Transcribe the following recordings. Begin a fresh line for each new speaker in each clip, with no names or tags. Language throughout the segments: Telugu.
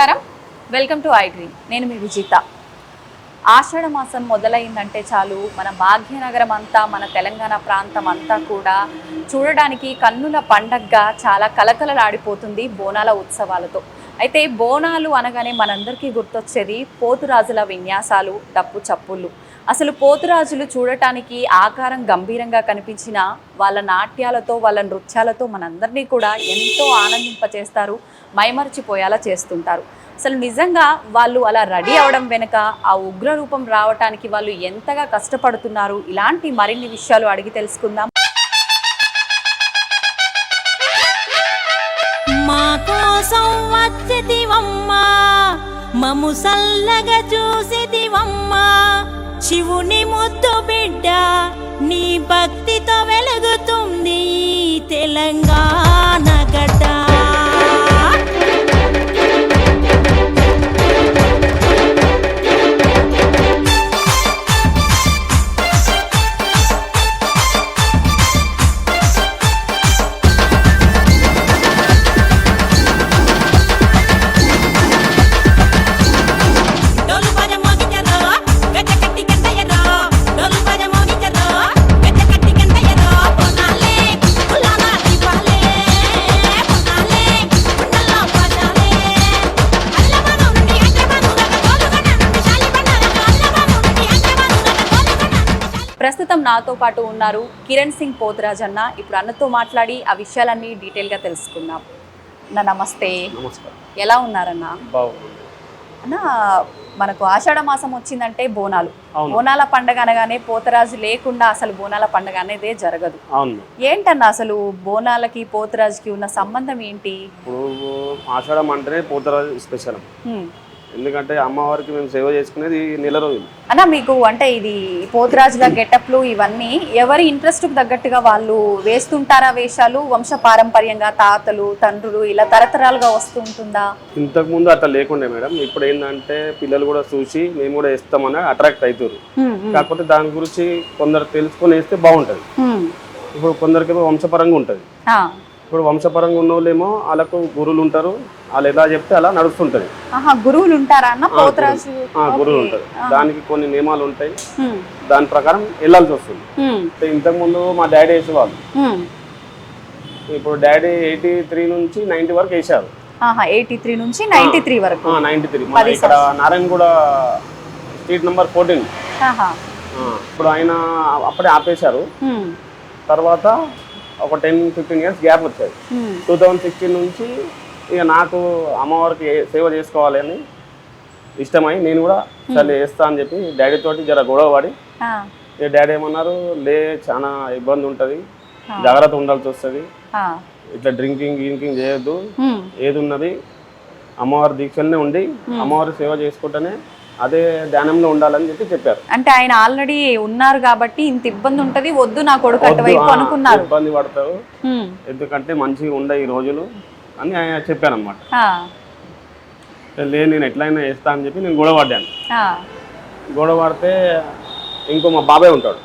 నమస్కారం. వెల్కమ్ టు ఐ నేను మీ విజిత. ఆషాఢ మాసం మొదలైందంటే చాలు మన భాగ్యనగరం అంతా మన తెలంగాణ ప్రాంతం అంతా కూడా చూడడానికి కన్నుల పండగగా చాలా కలకలలాడిపోతుంది బోనాల ఉత్సవాలతో. అయితే బోనాలు అనగానే మనందరికీ గుర్తొచ్చేది పోతురాజుల విన్యాసాలు డప్పు చప్పుళ్ళు. అసలు పోతురాజులు చూడటానికి ఆకారం గంభీరంగా కనిపించిన వాళ్ళ నాట్యాలతో వాళ్ళ నృత్యాలతో మనందరినీ కూడా ఎంతో ఆనందింపచేస్తారు మైమరిచిపోయేలా చేస్తుంటారు. అసలు నిజంగా వాళ్ళు అలా రెడీ అవడం వెనుక ఆ ఉగ్ర రూపం రావటానికి వాళ్ళు ఎంతగా కష్టపడుతున్నారు? ఇలాంటి మరిన్ని విషయాలు అడిగి తెలుసుకుందాం.
మా కోసం వచ్చేదివమ్మా మము సల్లగా చూసేదివమ్మా శివుని ముద్దు బిడ్డ నీ భక్తితో వెలుగుతుంది తెలంగాణ గడ్డ.
ప్రస్తుతం నాతో పాటు ఉన్నారు కిరణ్ సింగ్ పోతురాజ్ అన్న. ఇప్పుడు అన్నతో మాట్లాడి ఆ విషయాలన్నీ డీటెయిల్గా తెలుసుకుందాం. అన్న నమస్తే. ఎలా ఉన్నారన్న? అన్న మనకు ఆషాఢ మాసం వచ్చిందంటే బోనాలు. బోనాల పండగ అనగానే పోతరాజు లేకుండా అసలు బోనాల పండగ అనేదే జరగదు. ఏంటన్న అసలు బోనాలకి పోతరాజుకి ఉన్న సంబంధం ఏంటి?
ఇప్పుడు ఆషాఢం అంటేనే పోతరాజు స్పెషల్. ఎందుకంటే అమ్మవారికి మేము సేవ చేసుకునేది నెల రోజులు.
అన్న మీకు అంటే ఇది పోతరాజుల గెటప్లు ఇవన్నీ ఎవరి ఇంట్రెస్ట్ తగ్గట్టుగా వాళ్ళు వేస్తుంటారా వేషాలు? వంశ పారంపర్యంగా తాతలు తండ్రులు ఇలా తరతరాలుగా వస్తూ ఉంటుందా?
ఇంతకు ముందు అట్లా లేకుండే మేడం. ఇప్పుడు ఏంటంటే పిల్లలు కూడా చూసి మేము కూడా వేస్తామని అట్రాక్ట్ అవుతారు కాకపోతే దాని గురించి కొందరు తెలుసుకొని వేస్తే బాగుంటుంది. ఇప్పుడు కొందరికేమో వంశపరంగా ఉంటుంది. ఇప్పుడు వంశపరంగా ఉన్న వాళ్ళేమో వాళ్ళకు గురువులు ఉంటారు. వాళ్ళు ఎలా చెప్తే అలా నడుస్తుంటుంది.
గురువులు ఉంటారా
గురువులు. ఉంటారు. దానికి కొన్ని నియమాలు ఉంటాయి. దాని ప్రకారం వెళ్ళాల్సి వస్తుంది.
హ్మ్,
అంటే ఇంతకుముందు మా డాడీ వేసేవాళ్ళు. ఇప్పుడు డాడీ ఎయిటీ త్రీ నుంచి నైన్టీ వరకు వేసారు
ఎయిటీ త్రీ నుంచి నైన్టీ త్రీ వరకు.
Ninety three. ఇక్కడ నారాయణగూడ స్ట్రీట్ నెంబర్ ఫోర్టీన్. ఇప్పుడు ఆయన అప్పుడే ఆపేశారు. తర్వాత ఒక టెన్ ఫిఫ్టీన్ ఇయర్స్ గ్యాప్ వచ్చాయి
హ్మ్,
టూ థౌజండ్ సిక్స్టీన్ నుంచి ఇక నాకు అమ్మవారికి సేవ చేసుకోవాలి అని ఇష్టమై నేను కూడా సరే చేస్తా అని చెప్పి డాడీ తోటి జర గొడవ పడి డాడీ ఏమన్నారు లే చాలా ఇబ్బంది ఉంటుంది. జాగ్రత్త ఉండాల్సి వస్తుంది. ఇట్లా డ్రింకింగ్ గింకింగ్ చేయొద్దు.
హ్మ్,
ఏది ఉన్నది అమ్మవారి దీక్షలనే ఉండి అమ్మవారి సేవ చేసుకుంటేనే అదే ధ్యానంలో ఉండాలని చెప్పి చెప్పారు.
అంటే ఆయన ఆల్రెడీ ఉన్నారు కాబట్టి ఇంత ఇబ్బంది ఉంటది వద్దు నా కొడుకు అటువైపు అనుకున్నారు.
ఇబ్బంది పడతారు.
హ్మ్,
ఎందుకంటే మంచిగా ఉండే ఈ రోజులు అని ఆయన చెప్పాను అనమాట
ఆ,
లే నేను ఎట్లయినా చేస్తా అని చెప్పి నేను గొడవ పడ్డాను. గొడవ పడితే ఇంకో మా బాబాయ్ ఉంటాడు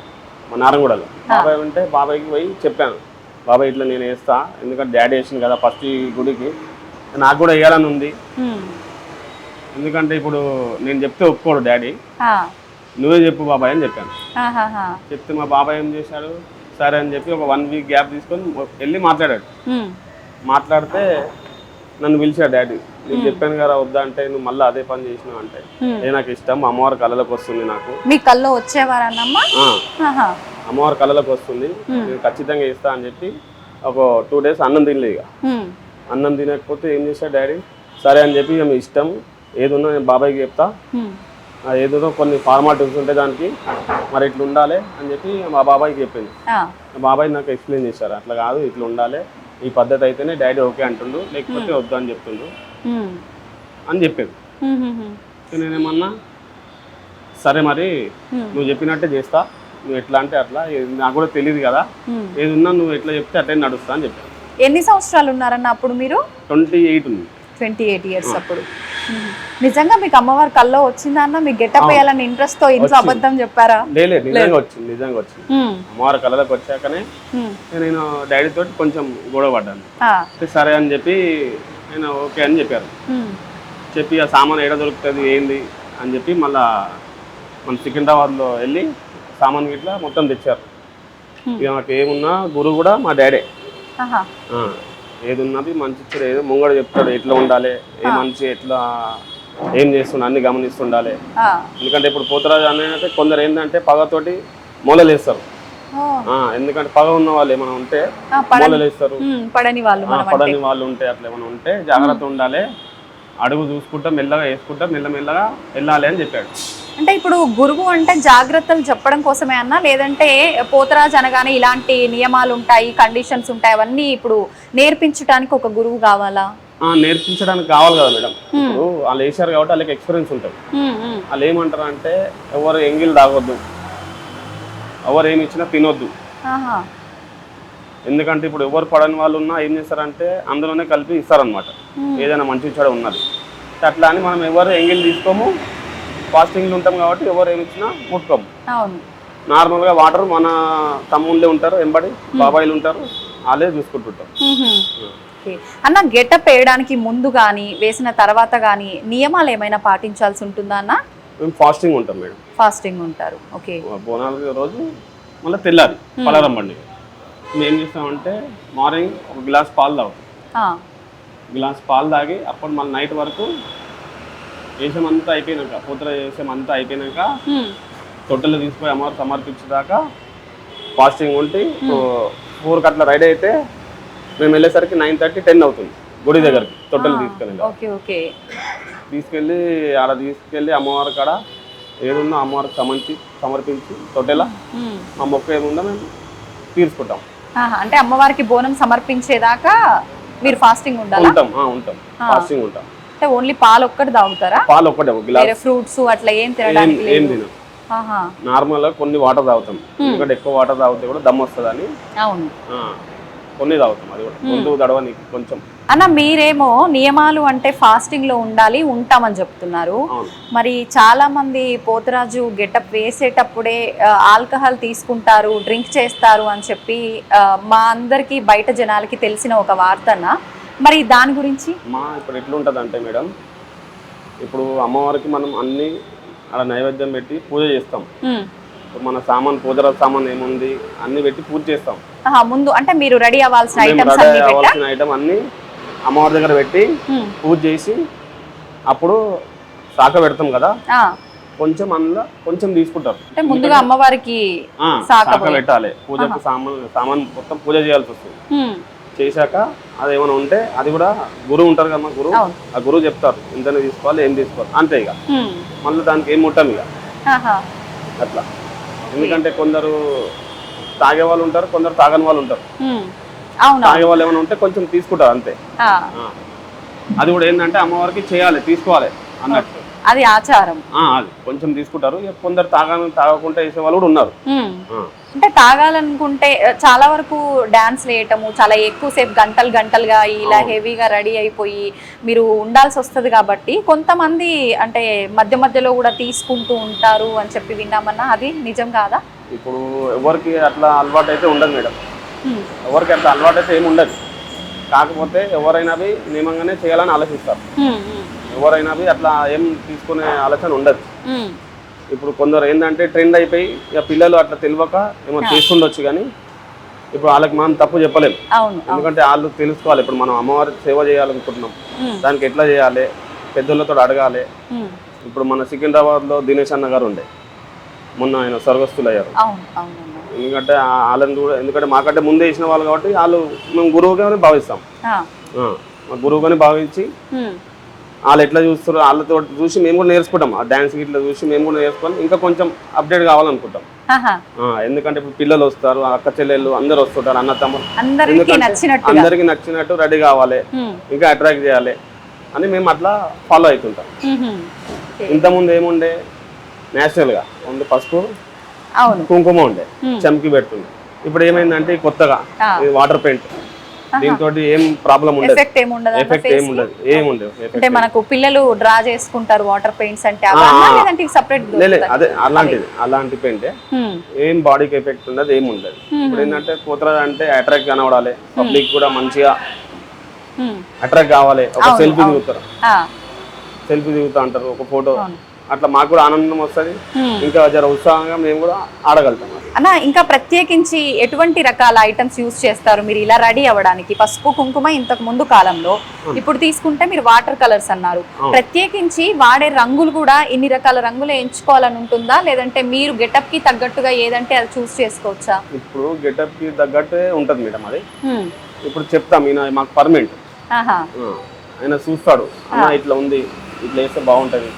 మా నారంగూడలో. బాబాయ్ ఉంటే బాబాయ్కి పోయి చెప్పాను బాబాయ్ ఇట్లా నేను వేస్తా ఎందుకంటే డాడీ వేసింది కదా ఫస్ట్ ఈ గుడికి నాకు కూడా వేయాలని ఉంది. ఎందుకంటే ఇప్పుడు నేను చెప్తే ఒప్పుకోడు డాడీ. నువ్వే చెప్పు బాబాయ్ అని చెప్పాను. చెప్తే మా బాబాయ్ ఏం చేశాడు? సరే అని చెప్పి ఒక వన్ వీక్ గ్యాప్ తీసుకొని వెళ్ళి మాట్లాడాడు. మాట్లాడితే నన్ను పిలిచాడు డాడీ. నేను చెప్పాను కదా వద్దా అంటే నువ్వు మళ్ళీ అదే పని చేసినావు అంటే. ఏ నాకు ఇష్టం. అమ్మవారి కళలకు వస్తుంది నాకు.
మీ వచ్చేవారన్నమ్మా?
ఆ,
ఆహా,
అమ్మవారి కళలకు వస్తుంది. నేను ఖచ్చితంగా ఇస్తా అని చెప్పి ఒక టూ డేస్ అన్నం తినలేదు ఇక. అన్నం తినకపోతే ఏం చేశాడు డాడీ? సరే అని చెప్పి మీ ఇష్టం. ఏది ఉన్నా నేను బాబాయ్కి చెప్తా. ఏదో కొన్ని ఫార్మాలిటీస్ ఉంటాయి దానికి మరి ఇట్లా ఉండాలి అని చెప్పి మా బాబాయ్కి చెప్పింది. బాబాయ్ నాకు ఎక్స్ప్లెయిన్ చేశారు. అట్లా కాదు ఇట్లా ఉండాలి. ఈ పద్ధతి అయితేనే డాడీ ఓకే అంటుండు లేకపోతే వద్దు అని చెప్తుండు. అని. సో నేనేమన్నా సరే మరి. నువ్వు చెప్పినట్టే చేస్తా. నువ్వు ఎట్లా అంటే అట్లా నాకు కూడా తెలియదు కదా. ఏది ఉన్నా నువ్వు ఎట్లా చెప్తే అట్లే నడుస్తా అని చెప్పాను
ఎన్ని సంవత్సరాలు ఉన్నారన్న అప్పుడు మీరు?
ట్వంటీ ఎయిట్ ఉంది.
ట్వంటీ ఎయిట్ ఇయర్స్ అప్పుడు. నిజంగా మీకు అమ్మవారి కల్లో వచ్చిందా అన్న? మీకు గెటప్ వేయాలని ఇంట్రెస్ట్తో ఇంట్లో. అబద్ధం చెప్పారా?
లేదు నిజంగా వచ్చింది నిజంగా వచ్చింది. అమ్మవారి కళలకు వచ్చాకనే నేను డాడీ తోటి కొంచెం గొడవ పడ్డాను. సరే అని చెప్పి నేను ఓకే అని చెప్పారు. చెప్పి ఆ సామాన్ ఏడ దొరుకుతుంది ఏంది అని చెప్పి మళ్ళా మన సికింద్రాబాద్లో వెళ్ళి సామాన్ గిట్లా మొత్తం తెచ్చారు. ఇక మాకు ఏమున్నా గురువు కూడా మా డాడే ఏది ఉన్నది మంచి ఏదో ముంగడు చెప్తాడు ఎట్లా ఉండాలి ఏ మంచి ఎట్లా ఏం చేస్తుండ అన్ని గమనిస్తుండాలి. ఎందుకంటే ఇప్పుడు పోతరాజు అంటే కొందరు ఏంటంటే పగతోటి మూలలేస్తారు. ఎందుకంటే పగ ఉన్న వాళ్ళు ఏమైనా ఉంటే మూలలేస్తారు.
పడని వాళ్ళు
పడని వాళ్ళు ఉంటే అట్లా ఏమైనా ఉంటే జాగ్రత్త ఉండాలి. అడుగు చూసుకుంటా మెల్లగా వేసుకుంటా మెల్లమెల్లగా వెళ్ళాలి అని చెప్పాడు.
అంటే ఇప్పుడు గురువు అంటే జాగ్రత్తలు చెప్పడం కోసమే అన్నా లేదంటే పోతరాజు అనగానే ఇలాంటి నియమాలు ఉంటాయి కండిషన్స్ ఉంటాయి అవన్నీ ఇప్పుడు నేర్పించడానికి ఒక గురువు కావాలా?
నేర్పించడానికి కావాలి కదా మేడం. ఇప్పుడు వాళ్ళు వేసారు కాబట్టి వాళ్ళకి ఎక్స్పీరియన్స్ ఉంటుంది. వాళ్ళు ఏమంటారు అంటే ఎవరు ఎంగిల్ తాగొద్దు. ఎవరు ఏమి ఇచ్చినా తినొద్దు. ఎందుకంటే ఇప్పుడు ఎవరు పడని వాళ్ళు ఉన్నా ఏం చేస్తారంటే అందులోనే కలిపి ఇస్తారనమాట ఏదైనా మంచి చెడు ఉన్నది. అట్లా అని మనం ఎవరు ఎంగిల్ తీసుకోము. ఫాస్టింగ్లు ఉంటాం కాబట్టి ఎవరు ఏమి ఇచ్చినా ముట్టుకోము. నార్మల్గా వాటర్ మన తమ్ముళ్ళే ఉంటారు ఎంబడి బాబాయిలు ఉంటారు వాళ్ళే చూసుకుంటుంటారు.
ఓకే. అన్న గెటప్ వేయడానికి ముందు కానీ వేసిన తర్వాత కానీ నియమాలు ఏమైనా పాటించాల్సి ఉంటుందా అన్న?
మేము ఫాస్టింగ్ ఉంటాం మేడం.
ఫాస్టింగ్ ఉంటారు. ఓకే.
బోనాల రోజు మళ్ళీ తెల్లారి పలరం పండుగ. మేము ఏం చేస్తామంటే మార్నింగ్ ఒక గ్లాస్ పాలు తాగుతాం. గ్లాస్ పాలు తాగి అప్పుడు మళ్ళీ నైట్ వరకు వేసమంతా అయిపోయినాక పూతల వేసమంతా అయిపోయినాక. తొట్టెలు తీసుకుపోయి అమ్మవారు సమర్పించేదాకా ఫాస్టింగ్ ఉండి ఫోర్కి అట్లా రెడీ అయితే మేము వెళ్ళేసరికి నైన్ థర్టీ టెన్ అవుతుంది. గుడి దగ్గరికి తొట్టెలు తీసుకెళ్ళి
ఓకే ఓకే.
తీసుకెళ్ళి అలా తీసుకెళ్ళి అమ్మవారి కాడ ఏదుందో అమ్మవారికి సమర్పించి సమర్పించి తొట్టెల. మా మొక్క ఏముందో మేము తీర్చుకుంటాం.
అంటే అమ్మవారికి బోనం సమర్పించేదాకా మీరు ఫాస్టింగ్ ఉండాలా?
ఉంటాం ఉంటాం. ఫాస్టింగ్ ఉంటాం.
అంటే ఓన్లీ పాలు ఒక్కటి తాగుతారా?
పాలు ఒక్కటే
వేరే ఫ్రూట్స్ అట్లా ఏం తినడానికి
ఏం
లేదు.
తినం.
ఆహా.
నార్మల్గా కొన్ని వాటర్ తాగుతాం. ఎందుకంటే ఎక్కువ వాటర్ తాగితే కూడా దమ్ వస్తుందని.
అవును.
ఆ, కొన్ని తాగుతాం అది కూడా. గొంతు దడవనికి కొంచెం.
అన్న మీరేమో నియమాలు అంటే ఫాస్టింగ్లో ఉండాలి ఉంటామని చెప్తున్నారు. మరి చాలా మంది పోతరాజు గెటప్ వేసేటప్పుడే ఆల్కహాల్ తీసుకుంటారు డ్రింక్ చేస్తారు అని చెప్పి మా అందరికి బయట జనాలకి తెలిసిన ఒక వార్తన మరి దాని గురించి?
మా ఇప్పుడు ఎట్లుంటుంది అంటే మేడం ఇప్పుడు అమ్మవారికి మనం అన్ని అలా నైవేద్యం పెట్టి పూజ చేస్తాం. మన సామాన్ పూజల సామాన్ ఏముంది అన్ని పెట్టి పూజ చేస్తాం.
ముందు అంటే మీరు రెడీ అవ్వాల్సిన ఐటమ్స్ అన్ని పెట్టా?
అవ్వాల్సిన ఐటమ్ అన్ని అమ్మవారి దగ్గర పెట్టి. పూజ చేసి అప్పుడు శాఖ పెడతాం కదా?
ఆ,
కొంచెం అందులో కొంచెం తీసుకుంటారు.
అంటే ముందుగా అమ్మవారికి శాఖ
పెట్టాలి. పూజకు సామాన్ సామాన్ మొత్తం పూజ చేయాల్సి వస్తుంది. చేశాక అది ఏమైనా ఉంటే అది కూడా గురువు ఉంటారు కదా గురువు. ఆ గురువు చెప్తారు. ఇంతనే తీసుకోవాలి ఏం తీసుకోవాలి? అంతే ఇక. మళ్ళీ దానికి ఏం ముట్టాం ఇక. అట్లా. ఎందుకంటే కొందరు తాగే వాళ్ళు ఉంటారు కొందరు తాగని వాళ్ళు ఉంటారు. తాగే వాళ్ళు ఏమైనా ఉంటే కొంచెం తీసుకుంటారు అంతే. అది కూడా ఏంటంటే అమ్మవారికి చేయాలి తీసుకోవాలి అన్నట్టు.
అది ఆచారం.
అది. కొంచెం తీసుకుంటారు కొందరు తాగని తాగకుండా వేసే వాళ్ళు కూడా ఉన్నారు.
అంటే తాగాలనుకుంటే చాలా వరకు డాన్స్ వేయటము చాలా ఎక్కువసేపు గంటలు గంటలుగా ఇలా హెవీగా రెడీ అయిపోయి మీరు ఉండాల్సి వస్తుంది కాబట్టి కొంతమంది అంటే మధ్య మధ్యలో కూడా తీసుకుంటూ ఉంటారు అని చెప్పి విన్నామన్నా అది నిజం కాదా?
ఇప్పుడు ఎవరికి అట్లా అలవాటు అయితే ఉండదు మేడం. ఎవరికి అట్లా అలవాటు అయితే ఏమి ఉండదు. కాకపోతే ఎవరైనా నియమంగానే చేయాలని ఆలోచిస్తారు. ఎవరైనా అట్లా ఏం తీసుకునే ఆలోచన ఉండదు. ఇప్పుడు కొందరు ఏంటంటే ట్రెండ్ అయిపోయి ఇక పిల్లలు అట్లా తెలియక ఏమో చేస్తుండొచ్చు కానీ ఇప్పుడు వాళ్ళకి మనం తప్పు చెప్పలేము ఎందుకంటే వాళ్ళు తెలుసుకోవాలి. ఇప్పుడు మనం అమ్మవారి సేవ చేయాలనుకుంటున్నాం. దానికి ఎట్లా చేయాలి? పెద్దలతో అడగాలి. ఇప్పుడు మన సికింద్రాబాద్లో దినేష్ అన్న గారు ఉండే. మొన్న ఆయన స్వర్గస్థులు అయ్యారు. ఎందుకంటే వాళ్ళని కూడా ఎందుకంటే మాకంటే ముందే వేసిన వాళ్ళు కాబట్టి వాళ్ళు మేము గురువుగానే భావిస్తాం. గురువుగానే భావించి వాళ్ళు ఎట్లా చూస్తారు వాళ్ళతో చూసి మేము కూడా నేర్చుకుంటాం. ఆ డ్యాన్స్ ఇట్లా చూసి మేము కూడా నేర్చుకొని ఇంకా కొంచెం అప్డేట్ కావాలనుకుంటాం. ఎందుకంటే ఇప్పుడు పిల్లలు వస్తారు అక్క చెల్లెళ్ళు అందరు వస్తుంటారు అన్న తమ్ముడు.
అందరికీ
నచ్చినట్టు రెడీ కావాలి. ఇంకా అట్రాక్ట్ చేయాలి అని మేము అట్లా ఫాలో అవుతుంటాం. ఇంతకుముందు ఏముండే? నేచురల్గా ఉంది పసుపు కుంకుమ ఉండే. చమ్కి పెడుతుంది ఇప్పుడు ఏమైందంటే కొత్తగా వాటర్ పెయింట్ దీంతో ఏం ప్రాబ్లం ఉండదు.
ఎఫెక్ట్ ఏముండదు
ఎఫెక్ట్ ఏం ఉండదు. ఏం ఉండదు.
అంటే మనకు పిల్లలు డ్రా చేసుకుంటారు వాటర్ పెయింట్స్ అంటే లేదంటే సపరేట్
లేదు అదే అలాంటిది అలాంటి పెయింటే ఏం. బాడీకి ఎఫెక్ట్ ఉండదు ఏం ఉండదు. ఇప్పుడు ఏంటంటే కూతుర అంటే అట్రాక్ట్ కనబడాలి. పబ్లిక్ కూడా మంచిగా అట్రాక్ట్ కావాలి. ఒక సెల్ఫీ దిగుతారు. సెల్ఫీ దిగుతా అంటారు ఒక ఫోటో. అట్లా మాకు కూడా ఆనందం వస్తుంది. ఇంకా జర ఉత్సాహంగా మేము కూడా ఆడగలుగుతాం.
అన్న ఇంకా ప్రత్యేకించి ఎటువంటి రకాల ఐటమ్స్ యూస్ చేస్తారు? మీరు ఇలా రెడీ అవ్వడానికి పసుపు కుంకుమ ఇంతకు ముందు కాలంలో ఇప్పుడు తీసుకుంటే మీరు వాటర్ కలర్స్ అన్నారు. ప్రత్యేకించి వాడే రంగులు కూడా ఇన్ని రకాల రంగులు ఎంచుకోవాలని ఉంటుందా? లేదంటే మీరు గెటప్కి తగ్గట్టుగా ఏదంటే అది చూస్ చేసుకోవచ్చా?
ఇప్పుడు గెటప్కి తగ్గట్టే ఉంటుంది మేడం అది. ఇప్పుడు చెప్తాం ఈయన మాకు పర్మనెంట్. ఆయన చూస్తాడు. అన్న ఇట్లా ఉంది ఇట్లా వేస్తే బాగుంటుంది.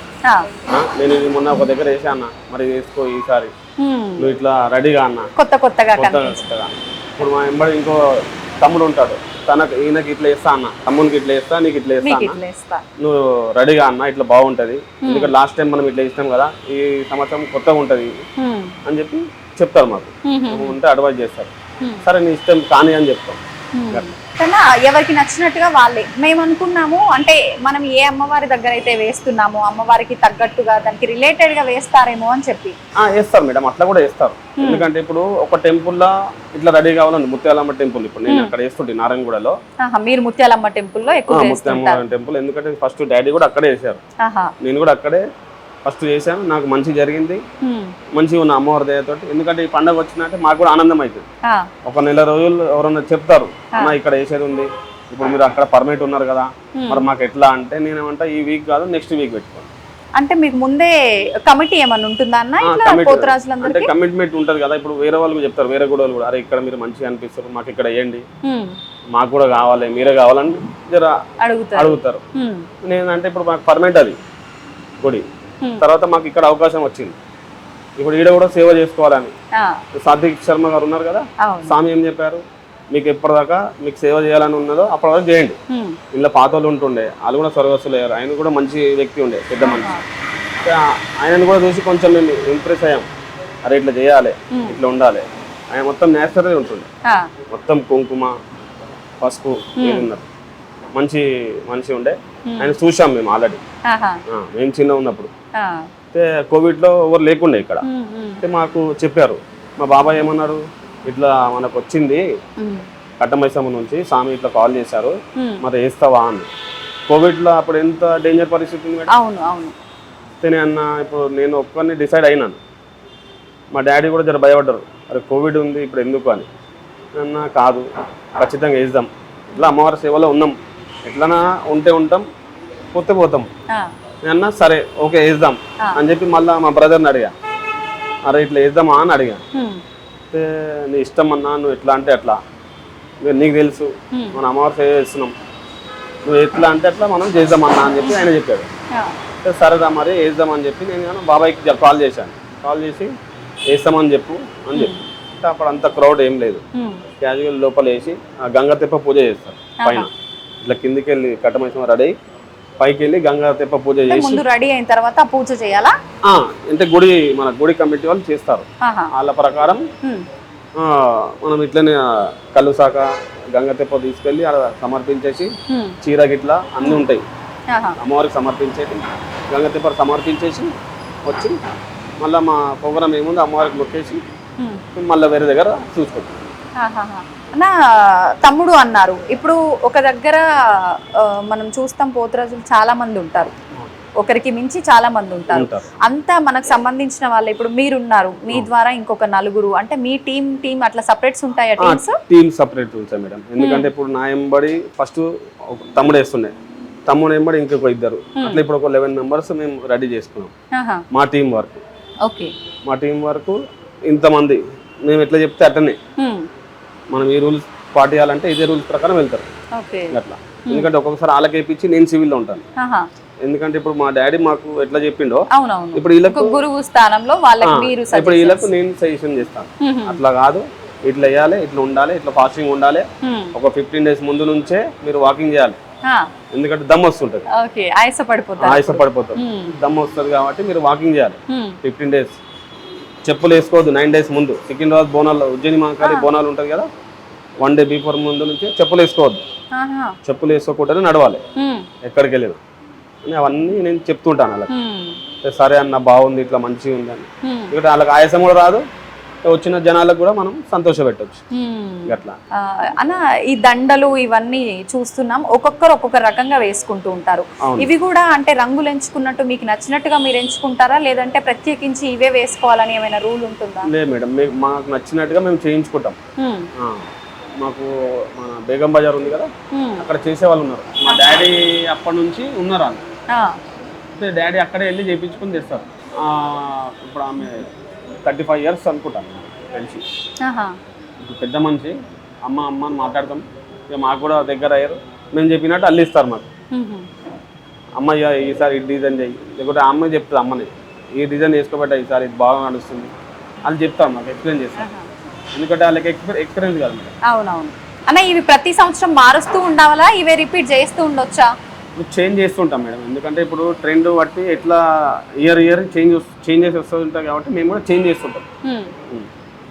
నేను ఇది మొన్న ఒక దగ్గర వేసా అన్న. మరి వేసుకో ఈసారి. నువ్వు ఇట్లా రెడీగా అన్న.
కొత్త కొత్తగా
ఇప్పుడు మా ఎంబడి ఇంకో తమ్ముడు ఉంటాడు. తనకు ఈయనకి ఇట్లా వేస్తా అన్న. తమ్మునికి ఇట్లా వేస్తా నీకు ఇట్లా వేస్తా నువ్వు రెడీగా అన్న ఇట్లా బాగుంటది. ఎందుకంటే లాస్ట్ టైం మనం ఇట్లా ఇస్తాం కదా ఈ సంవత్సరం కొత్తగా ఉంటది. అని చెప్పి చెప్తారు మాకు. ఉంటే అడ్వైజ్ చేస్తారు. సరే నీ ఇష్టం కానీ అని చెప్తాం.
కన్నా ఎవరికి నచ్చినట్టుగా వాళ్ళే. మేము అనుకున్నాము అంటే మనం ఏ అమ్మవారి దగ్గర అయితే వేస్తున్నామో అమ్మవారికి తగ్గట్టుగా దానికి రిలేటెడ్గా వేస్తారేమో అని చెప్పి.
ఆ, వేస్తారు మేడం. అట్లా కూడా వేస్తారు. ఎందుకంటే ఇప్పుడు ఒక టెంపుల్ లా ఇట్లా రెడీ కావాలండి ముత్యాలమ్మ టెంపుల్ ఇప్పుడు నేను అక్కడ వేస్తుంటే నారాయణగూడలో.
మీరు ముత్యాలమ్మ టెంపుల్లో ఎక్కువ వేస్తుంటారు.
ముత్యాలమ్మ టెంపుల్. ఎందుకంటే ఫస్ట్ డాడీ కూడా అక్కడే
ఆహా.
నేను కూడా అక్కడే ఫస్ట్ చేశాను. నాకు మంచి జరిగింది. మంచిగా ఉన్న అమ్మవారి దయతోటి. ఎందుకంటే ఈ పండుగ వచ్చినట్టే మాకు కూడా ఆనందం అవుతుంది ఒక నెల రోజులు ఎవరన్నా చెప్తారు అన్న ఇక్కడ వేసేది ఉంది. ఇప్పుడు మీరు అక్కడ పర్మిట్ ఉన్నారు కదా. మరి మాకు ఎట్లా? అంటే నేనేమంటా ఈ వీక్ కాదు నెక్స్ట్ వీక్ పెట్టుకోండి.
అంటే మీకు ముందే కమిటీ ఏమన్నా ఉంటుందా అన్న?
అంటే కమిట్మెంట్ ఉంటుంది కదా. ఇప్పుడు వేరే వాళ్ళకి చెప్తారు వేరే కూడా కూడా. అరే ఇక్కడ మీరు మంచిగా అనిపిస్తారు మాకు ఇక్కడ వేయండి. మాకు కూడా కావాలి మీరే కావాలని జర
అడుగుతారు.
అడుగుతారు.
హ్మ్.
నేనంటే ఇప్పుడు మాకు పర్మనెంట్ అది. గుడి. తర్వాత మాకు ఇక్కడ అవకాశం వచ్చింది. ఇప్పుడు ఈడ కూడా సేవ చేసుకోవాలని. సాత్విక్ శర్మ గారు ఉన్నారు కదా? స్వామి ఏం చెప్పారు? మీకు ఎప్పటిదాకా మీకు సేవ చేయాలని ఉన్నదో అప్పటి వరకు చేయండి.
హ్మ్.
ఇలా పాత వాళ్ళు ఉంటుండే. వాళ్ళు కూడా స్వర్గస్థులు అయ్యారు. ఆయన కూడా మంచి వ్యక్తి ఉండే పెద్ద మనిషి. ఆయనను కూడా చూసి కొంచెం మేము ఇంప్రెస్ అయ్యాం. అరే ఇట్లా చేయాలి ఇట్లా ఉండాలి. ఆయన మొత్తం నేచురల్ ఉంటుండే. మొత్తం కుంకుమ పసుపు ఉన్నారు మంచి మనిషి ఉండే. ఆయన చూసాం మేము ఆల్రెడీ. మేము చిన్న ఉన్నప్పుడు. కోవిడ్లో ఎవరు లేకుండే ఇక్కడ. మాకు చెప్పారు. మా బాబాయ్ ఏమన్నారు ఇట్లా మనకు వచ్చింది. కట్టమైసమ్మ నుంచి స్వామి ఇట్లా కాల్ చేశారు. మరి వేస్తావా అని. కోవిడ్లో అప్పుడు ఎంత డేంజర్ పరిస్థితి ఉంది మేడం?
అవును అవును.
అయితే నేను అన్న ఇప్పుడు నేను ఒక్కరిని డిసైడ్ అయినాను. మా డాడీ కూడా జర భయపడ్డారు. అరే కోవిడ్ ఉంది ఇప్పుడు ఎందుకు అని. అన్న కాదు. ఖచ్చితంగా వేద్దాం. ఇట్లా అమ్మవారి సేవలో ఉన్నాం. ఎట్లనా ఉంటే ఉంటాం పోతే పోతాం. అన్నా సరే ఓకే వేద్దాం అని చెప్పి మళ్ళీ మా బ్రదర్ని అడిగా. అరే ఇట్లా వేద్దామా అని అడిగా. అయితే నీ ఇష్టం అన్నా నువ్వు ఎట్లా అంటే అట్లా. నీకు తెలుసు మన అమ్మవారి సేవ చేస్తున్నాం. నువ్వు ఎట్లా అంటే అట్లా మనం చేద్దామన్నా అని చెప్పి ఆయన చెప్పాడు. సరేదా మరి వేద్దామని చెప్పి నేను కానీ బాబాయ్కి కాల్ చేశాను. కాల్ చేసి వేస్తామని చెప్పు అని చెప్పి అంటే అప్పుడు అంత క్రౌడ్ ఏం లేదు. క్యాజువల్ లోపల వేసి ఆ గంగ తెప్ప పూజ చేస్తారు పైన. ఇట్లా కిందికి వెళ్ళి కట్టమైసం రెడీ అయ్యి పైకి వెళ్ళి గంగా తెప్ప పూజ చేసి
ముందు రెడీ అయిన తర్వాత పూజ చేయాలా?
అంటే గుడి మన గుడి కమిటీ వాళ్ళు చేస్తారు. వాళ్ళ ప్రకారం మనం ఇట్లనే కళ్ళు శాఖ గంగ తెప్ప తీసుకెళ్ళి అక్కడ సమర్పించేసి. చీర గిట్ల అన్నీ ఉంటాయి. అమ్మవారికి సమర్పించేది గంగ తెప్ప సమర్పించేసి వచ్చి మళ్ళీ మా ప్రోగ్రామ్ ఏముంది అమ్మవారికి మొక్కేసి. మళ్ళీ వేరే దగ్గర చూసుకుంటాం.
అన్న తమ్ముడు అన్నారు. ఇప్పుడు ఒక దగ్గర మనం చూస్తాం పోతురాజులు చాలా మంది ఉంటారు. ఒకరికి మించి చాలా మంది ఉంటారు. అంతా మనకు సంబంధించిన వాళ్ళు. ఇప్పుడు మీరున్నారు. మీ ద్వారా ఇంకొక నలుగురు అంటే మీ టీం టీం అట్లా సపరేట్స్ ఉంటాయా టీమ్స్?
టీమ్ సపరేట్ ఉంటాయి మేడం. ఎందుకంటే ఇప్పుడు నా ఎంబడి ఫస్ట్ తమ్ముడు వేస్తుండే. తమ్ముడు ఎంబడి ఇంకొక ఇద్దరు. అట్లా ఇప్పుడు ఒక లెవెన్ మెంబర్స్ మేము రెడీ చేసుకున్నాం. మా టీం వరకు.
ఓకే.
మా టీం వరకు ఇంతమంది. మేము ఎట్లా చెప్తే అట్లనే.
హ్మ్.
మనం ఈ రూల్స్ పాటియాలంటే ఇదే రూల్స్ ప్రకారం వెళ్తారు. అట్లా. ఎందుకంటే ఒక్కొక్కసారి వాళ్ళకి వేయించి నేను సివిల్లో ఉంటాను. ఎందుకంటే ఇప్పుడు మా డాడీ మాకు ఎట్లా చెప్పిండో ఇప్పుడు వీళ్ళకు
గురువు స్థానంలో వాళ్ళకి
ఆ,
మీరు
ఇప్పుడు వీళ్ళకు నేను సజెషన్ చేస్తాను. అట్లా కాదు ఇట్లా వేయాలి ఇట్లా ఉండాలి ఇట్లా ఫాస్టింగ్ ఉండాలి. ఒక ఫిఫ్టీన్ డేస్ ముందు నుంచే మీరు వాకింగ్ చేయాలి. ఎందుకంటే దమ్ వస్తుంటుంది.
ఆయాస
పడిపోతుంది. దమ్ వస్తుంది కాబట్టి మీరు వాకింగ్ చేయాలి. ఫిఫ్టీన్ డేస్ చెప్పులు వేసుకోవద్దు నైన్ డేస్ ముందు. సికింద్రాబాద్ బోనాలు ఉజ్జయిని మహంకాళి బోనాలు ఉంటుంది కదా? వన్ డే బిఫోర్ ముందు నుంచి చెప్పులు వేసుకోవద్దు. చెప్పులు వేసుకోకుండా నడవాలి. ఎక్కడికి వెళ్ళినా. అని అవన్నీ నేను చెప్తుంటాను అలా. సరే అన్న బాగుంది ఇట్లా మంచిగా ఉంది అని. ఎందుకంటే వాళ్ళకి ఆయాసం కూడా రాదు. వచ్చిన జనాలకు కూడా మనం సంతోష పెట్టవచ్చు అట్లా
అన్న ఈ దండలు ఇవన్నీ చూస్తున్నాం. ఒక్కొక్కరు ఒక్కొక్క రకంగా వేసుకుంటూ ఉంటారు. ఇవి కూడా అంటే రంగులు ఎంచుకున్నట్టు మీకు నచ్చినట్టుగా మీరు ఎంచుకుంటారా? లేదంటే ప్రత్యేకించి ఇవే వేసుకోవాలని ఏమైనా రూల్ ఉంటుందా?
లేదు మేడం. మాకు నచ్చినట్టుగా మేము చేయించుకుంటాం. మాకు మన బేగం బజార్ ఉంది కదా. అక్కడ చేసే వాళ్ళు ఉన్నారు. మా డాడీ అప్పటి నుంచి ఉన్నారు డాడీ అక్కడే వెళ్ళి చేయించుకొని తెస్తారు. ఇప్పుడు ఆమె థర్టీ ఫైవ్ ఇయర్స్ అనుకుంటాను తెలిసి పెద్ద మనిషి అమ్మ అమ్మ అని మాట్లాడతాం. ఇక మాకు కూడా దగ్గర అయ్యారు. మేము చెప్పినట్టు అల్లి ఇస్తారు మాకు. అమ్మ ఈసారి ఈ డిజైన్ చేయి లేకపోతే ఆ అమ్మాయి చెప్తుంది అమ్మని. ఈ డిజైన్ వేసుకోబెట్ట ఈసారి ఇది బాగా నడుస్తుంది. అని చెప్తారు మాకు ఎక్స్ప్లెయిన్ చేస్తారు. ఎందుకంటే వాళ్ళకి ఎక్స్పీ ఎక్స్పీరియన్స్ కాదు
అవునవును. అన్న ఇవి ప్రతి సంవత్సరం మారుస్తూ ఉండాలా ఇవే రిపీట్ చేస్తూ ఉండొచ్చా?
చేంజ్ చేస్తుంటాం మేడం. ఎందుకంటే ఇప్పుడు ట్రెండ్ బట్టి ఎట్లా ఇయర్ ఇయర్ చేంజ్ చేంజెస్ వస్తూ ఉంటాయి కాబట్టి మేము కూడా చేంజ్ చేస్తుంటాం.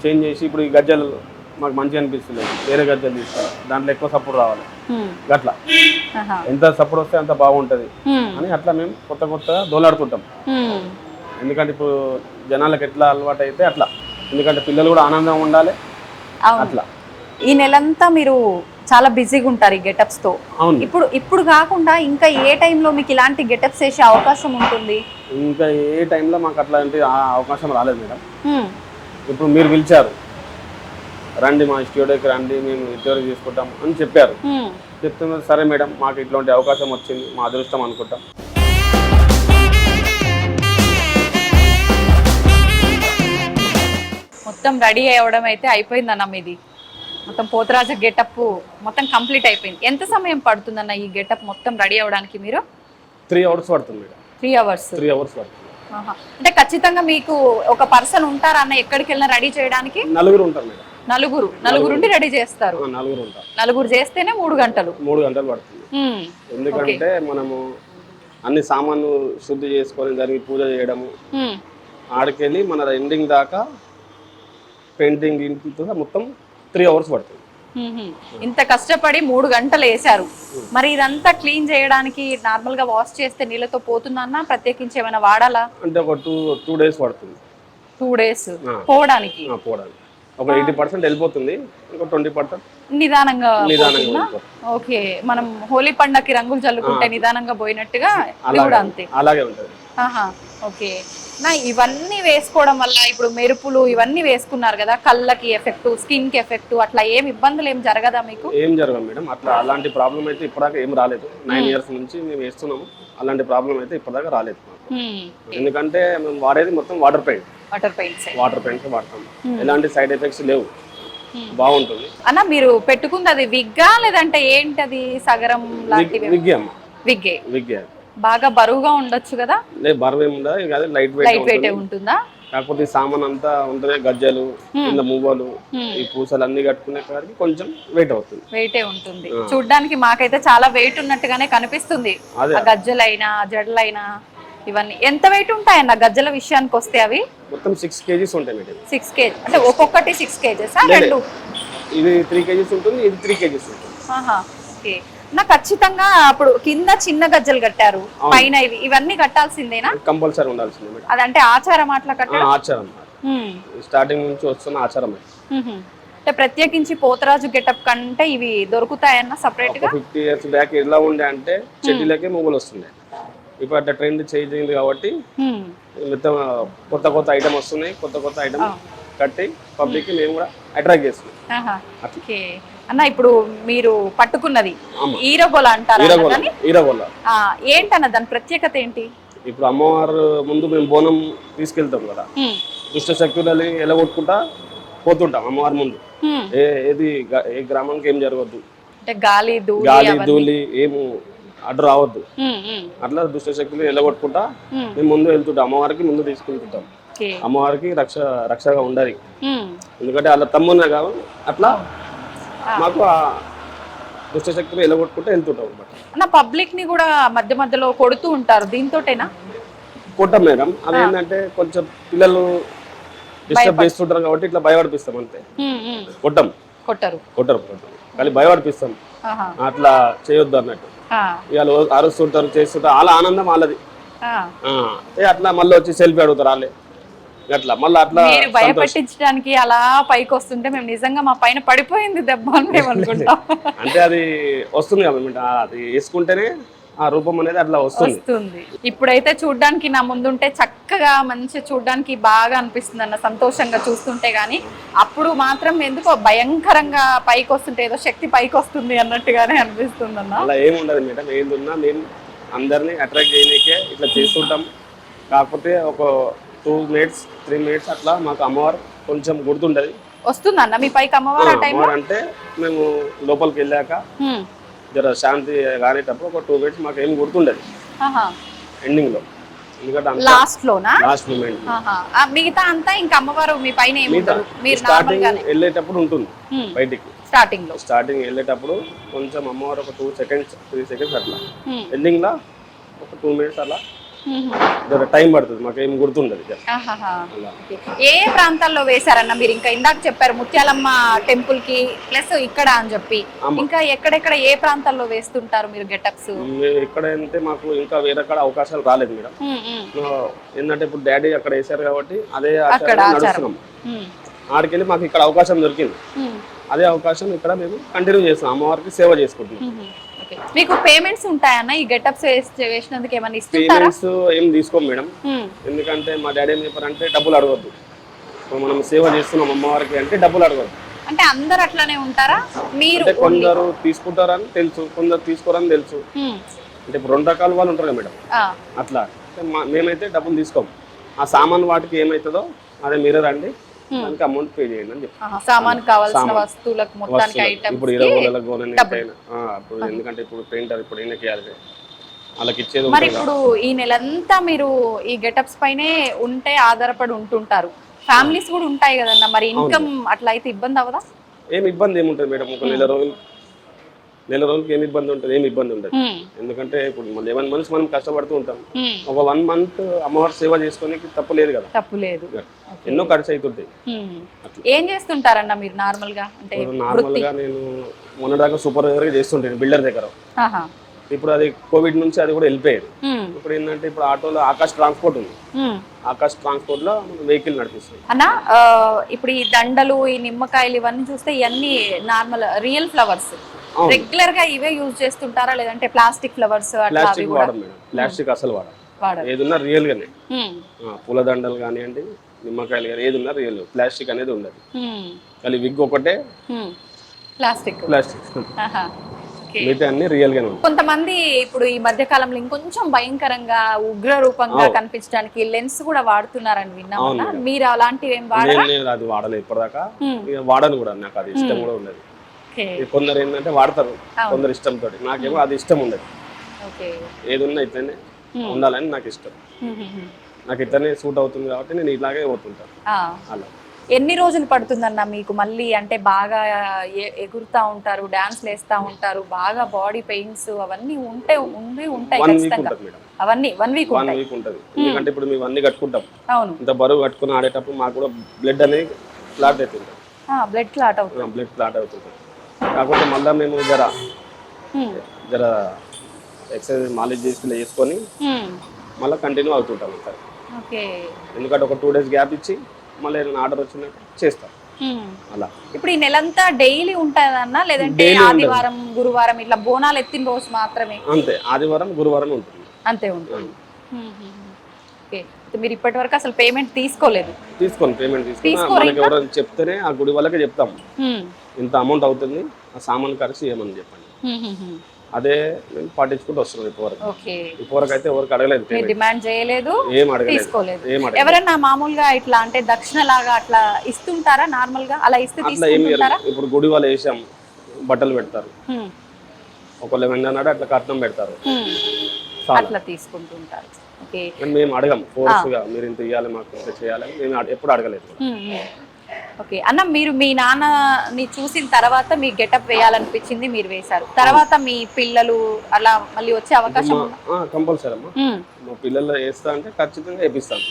చేంజ్ చేసి ఇప్పుడు ఈ గజ్జలు మాకు మంచిగా అనిపిస్తుంది వేరే గజ్జలు తీసుకోవాలి దాంట్లో ఎక్కువ సపోర్ట్ రావాలి. అట్లా. ఎంత సపోర్ట్ వస్తే అంత బాగుంటుంది. అని అట్లా మేము కొత్త కొత్తగా దోలాడుతుంటాం. ఎందుకంటే ఇప్పుడు జనాలకు ఎట్లా అలవాటు అయితే అట్లా. ఎందుకంటే పిల్లలు కూడా ఆనందంగా ఉండాలి. అట్లా.
ఈ నెలంతా మీరు చాలా బిజీగా ఉంటారు ఈ గెటప్స్తో.
అవును.
ఇప్పుడు ఇప్పుడు కాకుండా ఇంకా ఏ టైంలో మీకు ఇలాంటి గెటప్స్ వేసే అవకాశం ఉంటుంది?
ఇంకా ఏ టైంలో మాకు అట్లాంటి ఆ అవకాశం రాలేదు మేడం.
హ్మ్.
ఇప్పుడు మీరు పిలిచారు. రండి మా స్టూడియోకి రండి మేము ఇంటర్వ్యూ తీసుకుంటాం అని చెప్పారు.
హ్మ్.
చెప్తున్నారు సరే మేడం మాకు ఇట్లాంటి అవకాశం వచ్చింది మా అదృష్టం అనుకుంటాం.
మొత్తం రెడీ అవ్వడం అయితే అయిపోయింది అన్న మీది. మొత్తం పోతరాజ గెటప్ మొత్తం కంప్లీట్ అయిపోయింది. ఎంత సమయం పడుతుందన్న ఈ గెటప్ మొత్తం రెడీ అవ్వడానికి మీరు?
త్రీ అవర్స్ పడుతుంది madam.
Three hours.
Three hours పడుతుంది.
అంటే ఖచ్చితంగా మీకు ఒక పర్సన్ ఉంటారా అన్న ఎక్కడికి వెళ్ళినా రెడీ చేయడానికి?
నలుగురు ఉంటారు మేడం.
నలుగురు. నలుగురుండి రెడీ చేస్తారు.
ఆ, నలుగురు ఉంటారు
నలుగురు చేస్తేనే మూడు గంటలు.
మూడు గంటలు పడుతుంది. ఎందుకంటే మనము అన్ని సామాన్లు శుద్ధి చేసుకొని దానికి పూజ చేయడము. ఆడికెళ్ళి మన ఎండింగ్ దాకా పెయింటింగ్ ఇంటితో మొత్తం త్రీ అవర్స్ పడుతుంది.
ఇంత కష్టపడి మూడు గంటలు వేసారు మరి ఇదంతా క్లీన్ చేయడానికి నార్మల్గా వాష్ చేస్తే నీళ్ళతో పోతుందన్నా ప్రత్యేకించి ఏమైనా వాడాలా?
అంటే ఒక టూ టూ డేస్ పడుతుంది.
Two days. పోవడానికి?
ఒక ఎయిటీ పర్సెంట్ వెళ్ళిపోతుంది. ఇంకో ట్వంటీ పర్సెంట్
నిదానంగా
నిదానంగా
ఓకే. మనం హోలీ పండగకి రంగులు చల్లుకుంటే నిదానంగా పోయినట్టుగా కూడా అంతే.
అలాగే ఉంటుంది.
ఓకే. నా ఇవన్నీ వేసుకోవడం వల్ల ఇప్పుడు మెరుపులు ఇవన్నీ వేసుకున్నారు కదా కళ్ళకి ఎఫెక్ట్ స్కిన్కి ఎఫెక్ట్ అట్లా ఏం ఇబ్బందులు ఏం జరగదా మీకు?
ఏం జరగదు మేడం. అట్లా అలాంటి ప్రాబ్లం అయితే ఇప్పటిదాకా ఏం రాలేదు. నైన్ ఇయర్స్ నుంచి మేము వేస్తున్నాము. అలాంటి ప్రాబ్లం అయితే ఇప్పటిదాకా రాలేదు. మాకు. ఎందుకంటే మేము వాడేది మొత్తం water paint.
Water paints
water paints వాడతాం ఎలాంటి సైడ్ ఎఫెక్ట్స్ లేవు. బాగుంటుంది.
అన్న మీరు పెట్టుకుంది అది విగ్గా లేదంటే ఏంటది సగరం లాంటివి?
విగ్గి
విగ్గే.
విగ్గి
బాగా బరువుగా ఉండొచ్చు కదా?
లేదు బరువు ఏమి ఉండదు. ఇక అదే లైట్ వెయిట్
లైట్ వెయిట్ ఉంటుందా?
కాకపోతే ఈ సామాన్ అంతా ఉంటుంది గజ్జలు కింద మువ్వలు ఈ పూసలు అన్ని కట్టుకునే కాడికి కొంచెం వెయిట్ అవుతుంది.
వెయిటే ఉంటుంది. చూడ్డానికి మాకైతే చాలా వెయిట్ ఉన్నట్టుగానే కనిపిస్తుంది. గజ్జలైనా జడలైనా ఇవన్నీ. ఎంత వెయిట్ ఉంటాయన్న గజ్జల విషయానికి వస్తే అవి?
మొత్తం సిక్స్ కేజీస్ ఉంటాయి మేడం.
Six kg. అంటే ఒక్కొక్కటి సిక్స్ కేజెస్? రెండు?
ఇది త్రీ కేజీస్ ఉంటుంది ఇది త్రీ కేజీస్ ఉంటుంది.
ఓకే. నా ఖచ్చితంగా అప్పుడు కింద చిన్న గజ్జలు కట్టారు. పైన ఇవి. ఇవన్నీ కట్టాల్సిందేనా?
కంపల్సరీ ఉండాల్సిందే మేడం.
అదంటే ఆచారం అట్లా
ఆ,
కట్టడం?
ఆచారం. స్టార్టింగ్ నుంచి వస్తున్న ఆచారం అది.
మ్మ్. అంటే ప్రత్యేకించి పోతరాజు గెటప్ కంటే ఇవి దొరుకుతాయన్న సపరేట్గా
ఫిఫ్టీ ఇయర్స్ బ్యాక్ ఎలా ఉండే అంటే చెడ్డీలకే మొగ్గులు వస్తుండే ఇప్పుడు అట్లా ట్రెండ్ చేంజ్ అయింది కాబట్టి. మొత్తం కొత్త కొత్త ఐటమ్ వస్తున్నాయి. కొత్త కొత్త ఐటమ్ కట్టి పబ్లిక్ మేము. కూడా అట్రాక్ట్ చేస్తున్నాం.
అన్న ఇప్పుడు మీరు పట్టుకున్నది. ఈరగోల అంటారా ఏంటన్న దాని ప్రత్యేకత ఏంటి?
ఇప్పుడు అమ్మవారు ముందు మేము బోనం తీసుకెళ్తాం కదా. దుష్ట శక్తులని ఎలగొట్టుకుంటా పోతుంటాం అమ్మవారి ముందు. ఏ ఏది ఏ గ్రామానికి ఏం జరగద్దు.
గాలి
గాలి. ధూళి ఏము అడ్డు రావద్దు. అట్లా దుష్ట శక్తులు ఎలగొట్టుకుంటా
మ్మ్.
ముందు వెళ్తుంటాం. అమ్మవారికి ముందు
ఓకే
అమ్మవారికి రక్ష రక్షగా ఉండాలి. ఎందుకంటే వాళ్ళ తమ్మున్న కాబట్టి అట్లా మాకు దుష్ట శక్తులు ఎలగొట్టుకుంటూ వెళ్తుంటాం అనమాట
అన్న పబ్లిక్ని కూడా మధ్య మధ్యలో కొడుతూ ఉంటారు దీంతోటేనా?
కొట్టం మేడం. అది ఏంటంటే కొంచెం పిల్లలు డిస్టర్బ్ చేస్తుంటారు కాబట్టి ఇట్లా భయపడిపిస్తాం అంతే. కొట్టం.
కొట్టరు.
కొట్టరు కొట్టం కానీ భయపడిపిస్తాం. అట్లా చేయొద్దు అన్నట్టు. ఇవాళ అరుస్తుంటారు చేస్తుంటారు వాళ్ళ ఆనందం వాళ్ళది. అట్లా మళ్ళీ వచ్చి సెల్ఫీ అడుగుతారు వాళ్ళే. అట్లా మళ్ళీ అట్లా
మీరు. భయపెట్టించడానికి అలా పైకి వస్తుంటే మేము నిజంగా మా పైన పడిపోయింది దెబ్బ అని మేము అనుకుంటాం.
అంటే అది వస్తుంది కదా అది వేసుకుంటేనే ఆ రూపం అనేది అట్లా వస్తుంది.
ఇప్పుడైతే చూడ్డానికి నా ముందుంటే చక్కగా మంచి చూడ్డానికి బాగా అనిపిస్తుంది అన్న సంతోషంగా చూస్తుంటే గానీ అప్పుడు మాత్రం ఎందుకో భయంకరంగా పైకి వస్తుంటే ఏదో శక్తి పైకి వస్తుంది అన్నట్టుగానే అనిపిస్తుంది అన్న.
అలా ఏమి ఉండదు మేడం ఏది ఉన్నా మేము అందరినీ అట్రాక్ట్ చేయనీకే ఇట్లా చేస్తుంటాం. కాకపోతే ఒక టూ మినిట్స్ త్రీ మినిట్స్ అట్లా మాకు అమ్మవారు కొంచెం గుర్తుండదు
వస్తుందన్న మీ పైకి అమ్మవారు ఆ టైంలో
అమ్మవారు అంటే మేము లోపలికి వెళ్ళాక జర శాంతి కానేటప్పుడు ఒక టూ మినిట్స్ మాకు ఏం గుర్తుండదు ఎండింగ్లో ఎందుకంటే అంత
లాస్ట్ లోనా?
లాస్ట్ మూమెంట్
ఆహా. ఆ మిగతా అంతా ఇంకా అమ్మవారు మీ పైన ఏమి
మిగతా
ఉండరు మీరు
స్టార్టింగ్
గానే
వెళ్ళేటప్పుడు ఉంటుంది. బయటికి.
స్టార్టింగ్లో.
స్టార్టింగ్ వెళ్ళేటప్పుడు కొంచెం అమ్మవారు ఒక టూ సెకండ్స్ త్రీ సెకండ్స్ అట్లా. ఎండింగ్లో ఒక టూ మినిట్స్ అలా. జర టైం పడుతుంది మాకు ఏం గుర్తుండదు.
ఏ ప్రాంతాల్లో వేశారన్న మీరు? ఇంకా ఇందాక చెప్పారు ముత్యాలమ్మ టెంపుల్కి ప్లస్ ఇక్కడ అని చెప్పి. ఇంకా ఎక్కడెక్కడ ఏ ప్రాంతాల్లో వేస్తుంటారు మీరు గెటప్స్?
ఇక్కడ అంటే మాకు ఇంకా వేరే అవకాశాలు రాలేదు మేడం. ఏంటంటే ఇప్పుడు డాడీ అక్కడ వేశారు కాబట్టి అదే. నడుస్తున్నాం. ఆడికెళ్ళి మాకు ఇక్కడ అవకాశం దొరికింది. అదే అవకాశం ఇక్కడ మేము కంటిన్యూ చేస్తాం అమ్మవారికి సేవ చేసుకుంటున్నాం.
మీకు పేమెంట్స్ ఉంటాయన్న ఈ గెటప్స్ వేసినందుకు ఏమైనా ఇస్తుంటారా?
పేమెంట్స్ ఏం తీసుకోం మేడం. ఎందుకంటే మా డాడీ ఏం చెప్పారంటే డబ్బులు అడగద్దు. ఇప్పుడు మనం సేవ చేస్తున్నాం అమ్మవారికి అంటే డబ్బులు అడగద్దు.
అంటే అందరు అట్లానే ఉంటారా? మీరు
అంటే కొందరు తీసుకుంటారని తెలుసు కొందరు తీసుకోరని తెలుసు. అంటే ఇప్పుడు రెండు రకాల వాళ్ళు ఉంటారు కదా మేడం.
ఆ.
అట్లా. అంటే మా- మేమైతే డబ్బులు తీసుకోము ఆ సామాన్ వాటికి ఏమవుతుందో అదే మీరే రండి. దానికి అమౌంట్ పే చేయండి అని
సామాన్ కావాల్సిన. వస్తువులకు మొత్తానికి
వస్తువులకు. ఇప్పుడు ఇరవై
ఐటమ్స్
ఇప్పుడు ఎందుకంటే ఇప్పుడు పెయింటర్ ఇప్పుడు ఈయనకి ఇవ్వాలి. వాళ్ళకి ఇచ్చేది
మరి. ఇప్పుడు ఈ నెలంతా మీరు ఈ గెటప్స్ పైనే ఉంటే ఆధారపడి ఉంటుంటారు. ఫ్యామిలీస్ కూడా ఉంటాయి కదన్న మరి ఇన్కమ్ అట్లా అయితే ఇబ్బంది అవదా
ఏం ఇబ్బంది ఏముంటుంది మేడం? ఒక నెల రోజులు నెల రోజులకి ఏమి ఇబ్బంది ఉంటుంది ఏమి ఇబ్బంది ఉండదు. ఎందుకంటే ఇప్పుడు లెవెన్ మంత్స్ మనం కష్టపడుతూ ఉంటాం. ఒక వన్ మంత్ అమ్మవారి సేవ చేసుకోనికి తప్పు లేదు కదా.
తప్పు లేదు.
ఎన్నో ఖర్చు అవుతుంటాయి.
ఏం చేస్తుంటారన్న మీరు నార్మల్గా అంటే
నార్మల్గా నేను మొన్నదాకా సూపర్ దగ్గర చేస్తుంటాను బిల్డర్ దగ్గర. ఇప్పుడు అది కోవిడ్ నుంచి అది కూడా వెళ్ళిపోయేది. ఇప్పుడు ఏంటంటే ఇప్పుడు ఆటోలో ఆకాశ్ ట్రాన్స్పోర్ట్ ఉంది. ఆకాశ్ ట్రాన్స్పోర్ట్లో వెహికల్ నడిపిస్తుంది.
అన్న ఇప్పుడు ఈ దండలు ఈ నిమ్మకాయలు ఇవన్నీ చూస్తే ఇవన్నీ నార్మల్ రియల్ ఫ్లవర్స్. రెగ్యులర్గా ఇవే యూజ్ చేస్తుంటారా? లేదంటే ప్లాస్టిక్ ఫ్లవర్స్
ప్లాస్టిక్ వాడడం మేడం. ప్లాస్టిక్ అసలు వాడడం
వాడరు.
ఏదున్నా రియల్ గానే. ఆ, పూలదండలు కానివ్వండి నిమ్మకాయలు కానీ ఏది ఉన్నా రియల్. ప్లాస్టిక్ అనేది ఉండదు. కానీ విగ్ ఒకటే.
ప్లాస్టిక్.
ప్లాస్టిక్. మిగతా అన్ని రియల్ గానే ఉంటాయి
కొంతమంది ఇప్పుడు ఈ మధ్య కాలంలో ఇంకొంచెం భయంకరంగా ఉగ్ర రూపంగా. కనిపించడానికి లెన్స్ కూడా వాడుతున్నారని
మేడం.
మీరు అలాంటివి ఏం వాడరా
నేను నేను అది వాడలేదు ఇప్పటిదాకా. ఇక వాడను కూడా నాకు అది ఇష్టం కూడా ఉండదు
ఓకే
ఇక కొందరు ఏంటంటే వాడతారు. కొందరు ఇష్టంతో నాకేమో అది ఇష్టం ఉండదు
ఓకే
ఏది ఉన్నా ఇట్లనే. ఉండాలని నాకు ఇష్టం. నాకు ఇట్లనే సూట్ అవుతుంది కాబట్టి నేను ఇలాగే పోతుంటాను. అలా
ఎన్ని రోజులు పడుతుందన్న మీకు మళ్ళీ? అంటే బాగా ఎగురుతా ఉంటారు డాన్స్ వేస్తా ఉంటారు బాగా బాడీ పెయిన్స్ అవన్నీ ఉంటే ఉండి ఉంటాయి ఖచ్చితంగా. అవన్నీ వన్ వీక్
వన్ వీక్ ఉంటుంది. ఎందుకంటే ఇప్పుడు మేము అన్ని కట్టుకుంటాం.
అవును.
ఇంత బరువు కట్టుకుని ఆడేటప్పుడు మాకు కూడా బ్లడ్ అనేది క్లాట్ అవుతుంది
బ్లడ్ క్లాట్ అవుతుంది.
బ్లడ్ క్లాట్ అవుతుంది కాకపోతే మళ్ళీ మేము జర. జర ఎక్సర్సైజ్ మాలిష్ చేసుకుని వేసుకొని
హ్మ్.
మళ్ళీ కంటిన్యూ అవుతుంటాం
ఓకే.
ఎందుకంటే ఒక టూ డేస్ గ్యాప్ ఇచ్చి మళ్ళీ ఏదైనా ఆర్డర్ వచ్చినట్టు చేస్తాం. అలా.
ఇప్పుడు ఈ నెలంతా డైలీ ఉంటుందన్నా లేదంటే. ఆదివారం గురువారం ఇట్లా బోనాలు ఎత్తిన రోజు మాత్రమే?
అంతే. ఆదివారం గురువారం ఉంటుంది.
అంతే ఉంటుంది. ఓకే. మీరు ఇప్పటి వరకు అసలు పేమెంట్ తీసుకోలేదు.
తీసుకోండి పేమెంట్ తీసుకుని ఎవరైనా చెప్తేనే ఆ గుడి వాళ్ళకే చెప్తాం. ఇంత అమౌంట్ అవుతుంది ఆ సామాన్ ఖర్చు ఏమని చెప్పండి. అదే మేము పాటించుకుంటూ వస్తున్నాం ఇప్పటివరకు. ఇప్పటివరకు అయితే ఎవరికి అడగలేదు
డిమాండ్ చేయలేదు
ఏం అడగలేదు. ఏం అడగలేదు.
ఎవరన్నా మామూలుగా ఇట్లా అంటే దక్షిణ లాగా అట్లా ఇస్తుంటారా నార్మల్గా అలా ఇస్తే
అట్లా ఇప్పుడు గుడి వాళ్ళు వేసాం బట్టలు పెడతారు. ఒకళ్ళు ఏమన్నా అన్నాడు అట్లా కట్నం పెడతారు.
అట్లా తీసుకుంటుంటారు.
మేము అడగం ఫోర్స్గా మీరు ఇంత ఇవ్వాలి మాకు ఇంత చేయాలని మేము ఎప్పుడు అడగలేదు.
ఓకే. అన్న మీరు మీ నాన్నని చూసిన తర్వాత మీ గెటప్ వేయాలనిపించింది మీరు వేశారు. తర్వాత మీ పిల్లలు అలా మళ్ళీ వచ్చే అవకాశం?
కంపల్సరీ అమ్మా. మా పిల్లలు వేస్తా అంటే ఖచ్చితంగా వేపిస్తాను.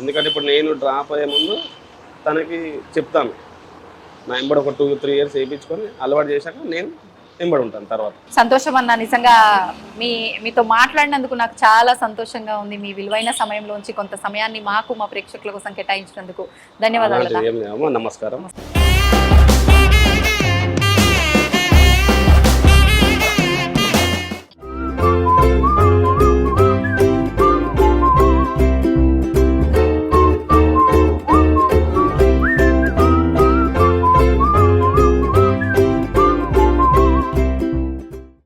ఎందుకంటే ఇప్పుడు నేను డ్రాప్ అయ్యే ముందు తనకి చెప్తాను. నా ఎంబడి ఒక టూ త్రీ ఇయర్స్ వేయించుకొని అలవాటు చేశాక నేను వెంబడి ఉంటాను తర్వాత.
సంతోషం అన్న నిజంగా మీ మీతో మాట్లాడినందుకు నాకు చాలా సంతోషంగా ఉంది. మీ విలువైన సమయంలోంచి కొంత సమయాన్ని మాకు మా ప్రేక్షకుల కోసం కేటాయించినందుకు ధన్యవాదాలు
నమస్కారం.